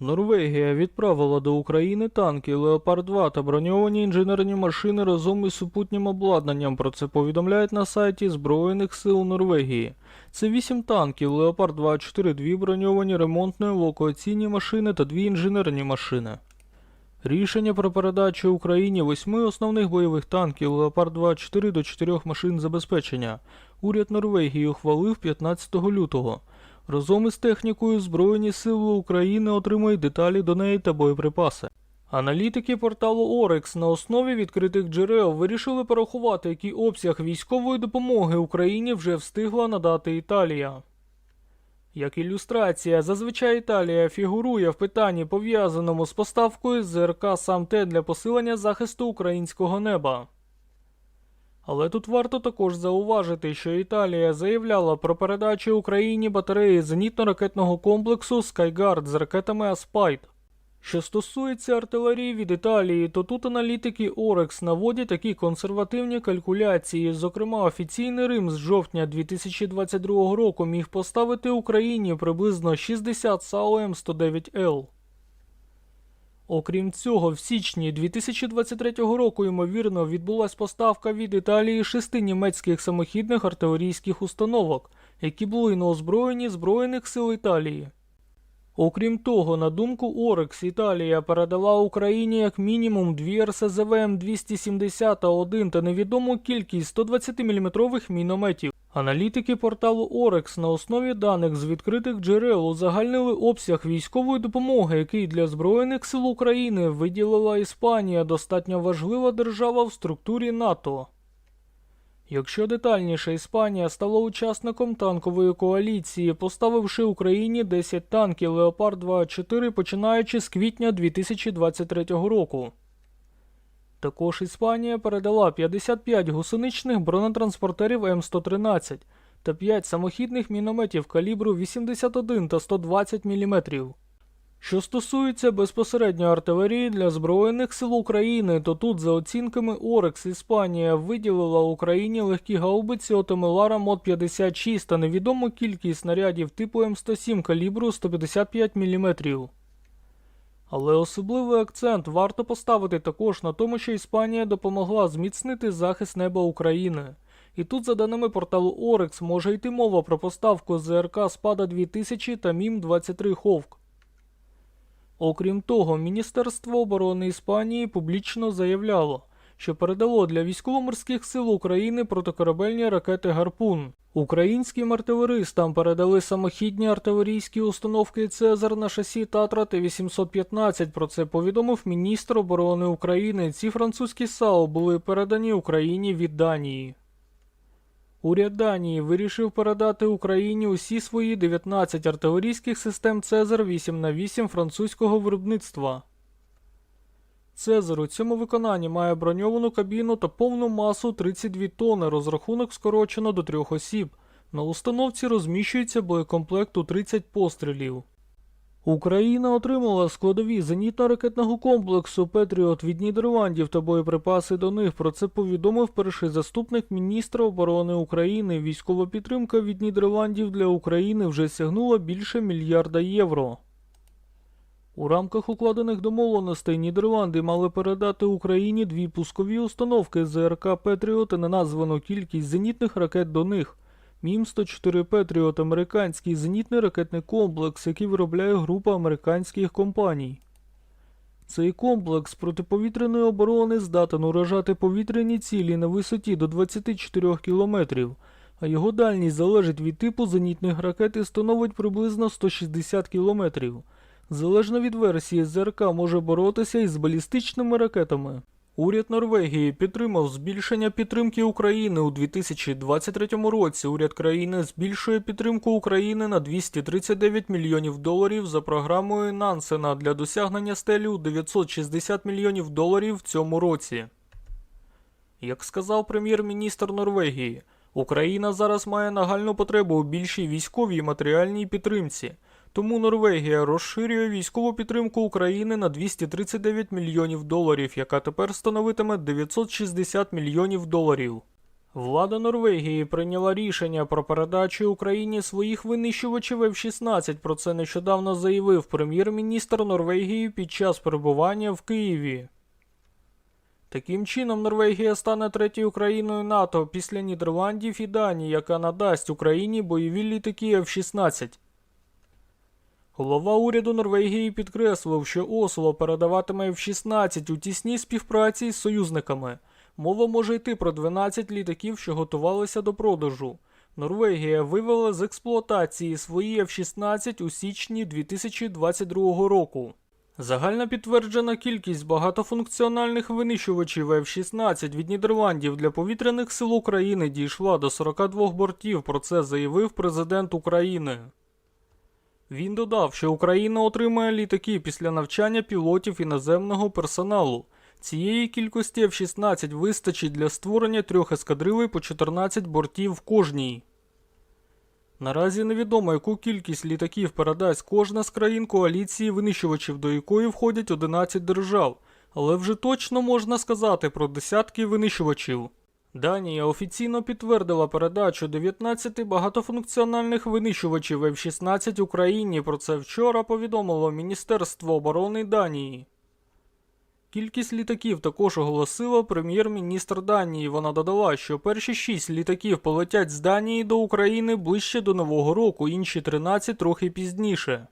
Норвегія відправила до України танки Леопард 2 та броньовані інженерні машини разом із супутнім обладнанням. Про це повідомляють на сайті Збройних сил Норвегії. Це 8 танків Леопард 2 4 дві броньовані ремонтні евакуаційні машини та дві інженерні машини. Рішення про передачу Україні восьми основних бойових танків Леопард 2 4 до 4 машин забезпечення уряд Норвегії ухвалив 15 лютого. Разом із технікою Збройні Сили України отримують деталі до неї та боєприпаси. Аналітики порталу Орекс на основі відкритих джерел вирішили порахувати, який обсяг військової допомоги Україні вже встигла надати Італія. Як ілюстрація, зазвичай Італія фігурує в питанні, пов'язаному з поставкою ЗРК САМТ для посилення захисту українського неба. Але тут варто також зауважити, що Італія заявляла про передачу Україні батареї зенітно-ракетного комплексу Skyguard з ракетами Аспайт. Що стосується артилерії від Італії, то тут аналітики Орекс наводять такі консервативні калькуляції. Зокрема, офіційний Рим з жовтня 2022 року міг поставити Україні приблизно 60 САУ М109Л. Окрім цього, в січні 2023 року, ймовірно, відбулась поставка від Італії шести німецьких самохідних артилерійських установок, які були на озброєнні Збройних сил Італії. Окрім того, на думку Орекс, Італія передала Україні як мінімум дві РСЗВ М270А1 та невідому кількість 120-мм мінометів. Аналітики порталу Орекс на основі даних з відкритих джерел узагальнили обсяг військової допомоги, який для Збройних сил України виділила Іспанія, достатньо важлива держава в структурі НАТО. Якщо детальніше, Іспанія стала учасником танкової коаліції, поставивши Україні 10 танків Леопард 2А4 починаючи з квітня 2023 року. Також Іспанія передала 55 гусеничних бронетранспортерів М113 та 5 самохідних мінометів калібру 81 та 120 мм. Що стосується безпосередньо артилерії для Збройних сил України, то тут, за оцінками Орекс, Іспанія виділила Україні легкі гаубиці Отомелара Мод 56 та невідому кількість снарядів типу М107 калібру 155 мм. Але особливий акцент варто поставити також на тому, що Іспанія допомогла зміцнити захист неба України. І тут, за даними порталу Орекс, може йти мова про поставку ЗРК Спада 2000 та Мім 23 Ховк. Окрім того, Міністерство оборони Іспанії публічно заявляло, що передало для військово-морських сил України протикорабельні ракети Гарпун. Українським артилеристам передали самохідні артилерійські установки Цезар на шасі Татра Т-815. Про це повідомив міністр оборони України. Ці французькі САУ були передані Україні від Данії. Уряд Данії вирішив передати Україні усі свої 19 артилерійських систем Цезар 8 на 8 французького виробництва. Цезар у цьому виконанні має броньовану кабіну та повну масу 32 тонни, розрахунок скорочено до трьох осіб. На установці розміщується боєкомплект у 30 пострілів. Україна отримала складові зенітно-ракетного комплексу Петріот від Нідерландів та боєприпаси до них. Про це повідомив перший заступник міністра оборони України. Військова підтримка від Нідерландів для України вже сягнула більше мільярда євро. У рамках укладених домовленостей Нідерланди мали передати Україні дві пускові установки ЗРК Петріот і неназвану кількість зенітних ракет до них. Мім-104 Петріот – американський зенітний ракетний комплекс, який виробляє група американських компаній. Цей комплекс протиповітряної оборони здатен уражати повітряні цілі на висоті до 24 кілометрів, а його дальність залежить від типу зенітних ракет і становить приблизно 160 кілометрів. Залежно від версії, ЗРК може боротися із балістичними ракетами. Уряд Норвегії підтримав збільшення підтримки України у 2023 році. Уряд країни збільшує підтримку України на 239 мільйонів доларів за програмою Нансена для досягнення стелі у 960 мільйонів доларів в цьому році. Як сказав прем'єр-міністр Норвегії, Україна зараз має нагальну потребу у більшій військовій матеріальній підтримці. Тому Норвегія розширює військову підтримку України на 239 мільйонів доларів, яка тепер становитиме 960 мільйонів доларів. Влада Норвегії прийняла рішення про передачу Україні своїх винищувачів F-16. Про це нещодавно заявив прем'єр-міністр Норвегії під час перебування в Києві. Таким чином, Норвегія стане третьою країною НАТО після Нідерландів і Данії, яка надасть Україні бойові літаки F-16. Голова уряду Норвегії підкреслив, що Осло передаватиме F-16 у тісній співпраці з союзниками. Мова може йти про 12 літаків, що готувалися до продажу. Норвегія вивела з експлуатації свої F-16 у січні 2022 року. Загальна підтверджена кількість багатофункціональних винищувачів F-16 від Нідерландів для повітряних сил України дійшла до 42 бортів. Про це заявив президент України. Він додав, що Україна отримає літаки після навчання пілотів іноземного персоналу. Цієї кількості F-16 вистачить для створення трьох ескадрилей по 14 бортів в кожній. Наразі невідомо, яку кількість літаків передасть кожна з країн коаліції винищувачів, до якої входять 11 держав, але вже точно можна сказати про десятки винищувачів. Данія офіційно підтвердила передачу 19 багатофункціональних винищувачів F-16 Україні. Про це вчора повідомило Міністерство оборони Данії. Кількість літаків також оголосила прем'єр-міністр Данії. Вона додала, що перші шість літаків полетять з Данії до України ближче до Нового року, інші 13 трохи пізніше.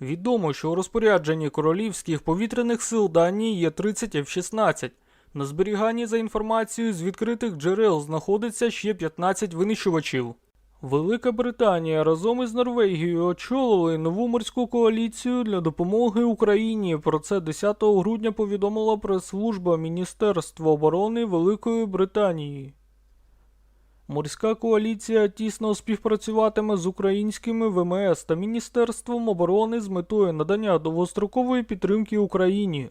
Відомо, що у розпорядженні королівських повітряних сил Данії є 30 F-16. На зберіганні за інформацією з відкритих джерел знаходиться ще 15 винищувачів. Велика Британія разом із Норвегією очолили нову морську коаліцію для допомоги Україні. Про це 10 грудня повідомила прес-служба Міністерства оборони Великої Британії. Морська коаліція тісно співпрацюватиме з українськими ВМС та Міністерством оборони з метою надання довгострокової підтримки Україні,